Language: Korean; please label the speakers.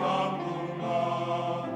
Speaker 1: 왕국만